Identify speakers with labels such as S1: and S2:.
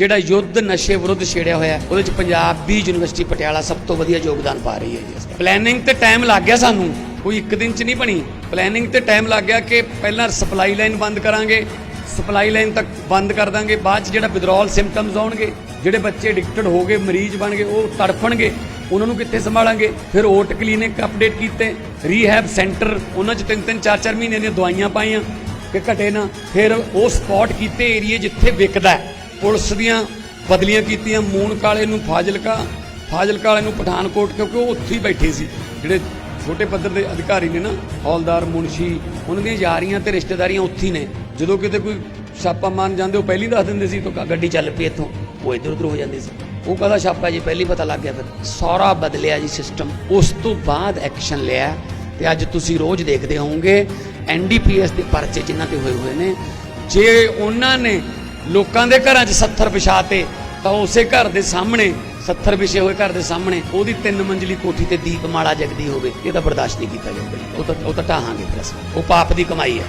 S1: ਜਿਹੜਾ ਯੁੱਧ ਨਸ਼ੇ ਵਿਰੁੱਧ ਛੇੜਿਆ ਹੋਇਆ ਉਹਦੇ ਚ ਪੰਜਾਬੀ ਯੂਨੀਵਰਸਿਟੀ ਪਟਿਆਲਾ ਸਭ ਤੋਂ ਵਧੀਆ ਯੋਗਦਾਨ ਪਾ ਰਹੀ ਹੈ ਜੀ ਪਲੈਨਿੰਗ ਤੇ ਟਾਈਮ ਲੱਗ ਗਿਆ ਸਾਨੂੰ, ਕੋਈ ਇੱਕ ਦਿਨ ਚ ਨਹੀਂ ਬਣੀ। ਪਲੈਨਿੰਗ ਤੇ ਟਾਈਮ ਲੱਗ ਗਿਆ ਕਿ ਪਹਿਲਾਂ ਸਪਲਾਈ ਲਾਈਨ ਬੰਦ ਕਰਾਂਗੇ ਸਪਲਾਈ ਲਾਈਨ ਤੱਕ ਬੰਦ ਕਰ ਦਾਂਗੇ, ਬਾਅਦ ਚ ਜਿਹੜਾ ਵਿਦਰੋਲ ਸਿੰਪਟਮਸ ਆਉਣਗੇ, ਜਿਹੜੇ ਬੱਚੇ ਐਡਿਕਟਡ ਹੋ ਗਏ, ਮਰੀਜ਼ ਬਣ ਗਏ, ਉਹ ਤੜਫਣਗੇ, ਉਹਨਾਂ ਨੂੰ ਕਿੱਥੇ ਸੰਭਾਲਾਂਗੇ? ਫਿਰ ਓਟ ਕਲੀਨਿਕ ਅਪਡੇਟ ਕੀਤੇ ਰੀਹੈਬ ਸੈਂਟਰ ਉਹਨਾਂ ਚ ਤਿੰਨ ਤਿੰਨ ਚਾਰ ਚਾਰ ਮਹੀਨੇ ਦੀਆਂ ਦਵਾਈਆਂ ਪਾਈਆਂ, ਕਿ ਘਟੇ ਨਾ। ਫਿਰ ਉਹ ਸਪੌਟ ਕੀਤੇ ਏਰੀਏ ਜਿੱਥੇ ਵਿਕਦਾ ਹੈ। ਪੁਲਿਸ ਦੀਆਂ ਬਦਲੀਆਂ ਕੀਤੀਆਂ। ਮੂਨ ਕਾਲੇ ਨੂੰ ਫਾਜ਼ਿਲਕਾ ਫਾਜ਼ਿਲਕਾ ਵਾਲੇ ਨੂੰ ਪਠਾਨਕੋਟ, ਕਿਉਂਕਿ ਉਹ ਉੱਥੇ ਹੀ ਬੈਠੇ ਸੀ। ਜਿਹੜੇ ਛੋਟੇ ਪੱਧਰ ਦੇ ਅਧਿਕਾਰੀ ਨੇ ਨਾ, ਹੌਲਦਾਰ, ਮੁਨਸ਼ੀ, ਉਹਨਾਂ ਦੀਆਂ ਯਾਰੀਆਂ ਤੇ ਰਿਸ਼ਤੇਦਾਰੀਆਂ ਉੱਥੇ ਹੀ ਨੇ। ਜਦੋਂ ਕਿਤੇ ਕੋਈ ਛਾਪਾ ਮਾਰਨ ਜਾਂਦੇ, ਉਹ ਪਹਿਲੀ ਦੱਸ ਦਿੰਦੇ ਸੀ, ਤਾਂ ਗੱਡੀ ਚੱਲ ਪਈ ਇੱਥੋਂ। ਉਹ ਇੱਧਰ ਉੱਧਰ ਹੋ ਜਾਂਦੀ ਸੀ। ਉਹ ਕਹਦਾ ਛਾਪਾ ਜੀ ਪਹਿਲੀ ਪਤਾ ਲੱਗ ਗਿਆ ਫਿਰ। ਸਾਰਾ ਬਦਲਿਆ ਜੀ ਸਿਸਟਮ ਉਸ ਤੋਂ ਬਾਅਦ ਐਕਸ਼ਨ ਲਿਆ। ਤੇ ਅੱਜ ਤੁਸੀਂ ਰੋਜ਼ ਦੇਖਦੇ ਹੋਵੋਗੇ ਐਨਡੀਪੀਐਸ ਦੇ ਪਰਚੇ ਜਿਨ੍ਹਾਂ ਤੇ ਹੋਏ ਹੋਏ ਨੇ। ਜੇ ਉਹਨਾਂ ਨੇ ਲੋਕਾਂ ਦੇ ਘਰਾਂ 'ਚ 70 ਵਿਛਾਤੇ, ਤਾਂ ਉਸੇ ਘਰ ਦੇ ਸਾਹਮਣੇ 70 ਵਿਛੇ ਹੋਏ ਘਰ ਦੇ ਸਾਹਮਣੇ, ਉਹਦੀ ਤਿੰਨ ਮੰਜ਼ਲੀ ਕੋਠੀ ਤੇ ਦੀਪਮਾਲਾ ਜਗਦੀ ਹੋਵੇ, ਇਹ ਤਾਂ ਬਰਦਾਸ਼ਤ ਨਹੀਂ ਕੀਤਾ ਜਾਊਗਾ ਉਹ ਤਾਂ ਉਹ ਤਾਂ ਢਾਹਾਂਗੇ ਫਿਰ ਉਹ ਪਾਪ ਦੀ ਕਮਾਈ ਹੈ।